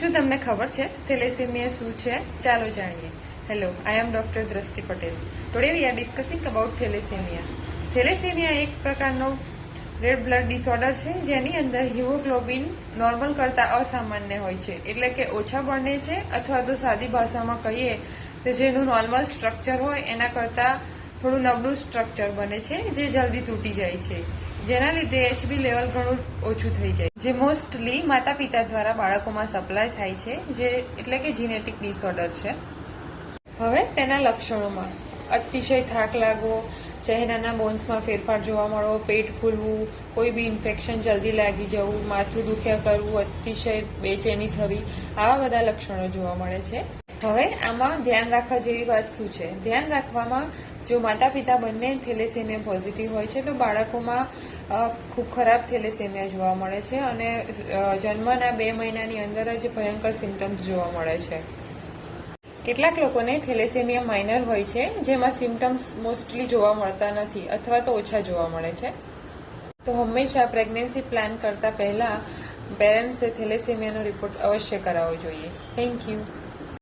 શું તમને ખબર છે? થેલેસેમિયા શું છે? ચાલો જાણીએ. Hello I am doctor Drishti Patel. Today we are discussing about thalassemia. Thalassemia એક પ્રકારનો રેડ બ્લડ ડિસઓર્ડર છે, જેની અંદર હિમોગ્લોબિન નોર્મલ કરતાં અસામાન્ય હોય છે. એટલે કે ઓછા બને છે, અથવા તો સાદી ભાષામાં કહીએ તો જેનું નોર્મલ સ્ટ્રક્ચર હોય, એના કરતાં થોડું નબળું સ્ટ્રક્ચર બને છે, જે જલ્દી તૂટી જાય છે. જેના લીધે એચબી લેવલ ઘણું ઓછું થઈ જાય. જે મોસ્ટલી માતા પિતા દ્વારા બાળકોમાં સપ્લાય થાય છે, જે એટલે કે જીનેટિક ડિસઓર્ડર છે. હવે તેના લક્ષણોમાં. અતિશય થાક લાગવો, ચહેરાના બોન્સમાં ફેરફાર જોવા મળવો, પેટ ફૂલવું, કોઈ બી ઇન્ફેક્શન જલ્દી લાગી જવું, માથું દુખ્યા કરવું, અતિશય બેચેની થવી, આવા બધા લક્ષણો જોવા મળે છે. હવે આમાં ધ્યાન રાખવા જેવી વાત શું છે? ધ્યાન રાખવામાં જો માતા પિતા બંને થેલેસેમિયા પોઝિટિવ હોય છે, તો બાળકોમાં ખૂબ ખરાબ થેલેસેમિયા જોવા મળે છે અને જન્મના બે મહિનાની અંદર જ ભયંકર સિમ્ટમ્સ જોવા મળે છે. કેટલાક લોકોને થેલેસેમિયા માઇનર હોય છે, જેમાં સિમ્ટમ્સ મોસ્ટલી જોવા મળતા નથી અથવા તો ઓછા જોવા મળે છે. તો હંમેશા પ્રેગ્નન્સી પ્લાન કરતા પહેલા પેરેન્ટ્સે થેલેસેમિયાનો રિપોર્ટ અવશ્ય કરાવવો જોઈએ. Thank you